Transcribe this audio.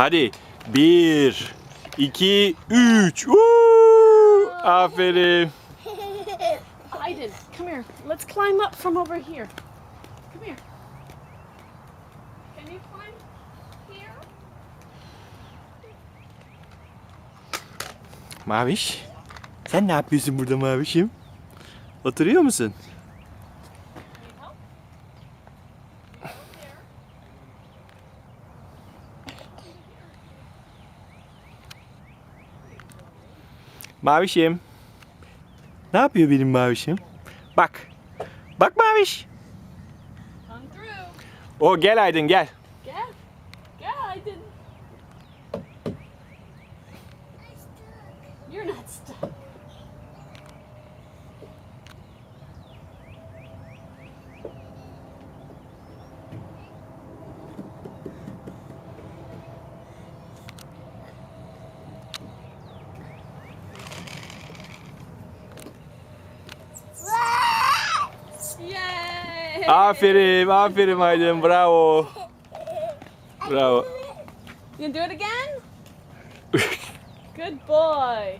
Hadi. Bir, iki, üç. Woo! Aferin. Aiden, come here. Let's climb up from over here. Come here. Can you climb here? Maviş. Sen ne yapıyorsun burada Mavişim? Oturuyor musun? Mavişim. Ne yapıyor benim Mavişim? Bak. Bak Maviş. O gel Aydın gel. Gel. Gel Aiden. You're not stuck. Aferin, aferin Aydın. Bravo. Bravo. You do it again? Good boy.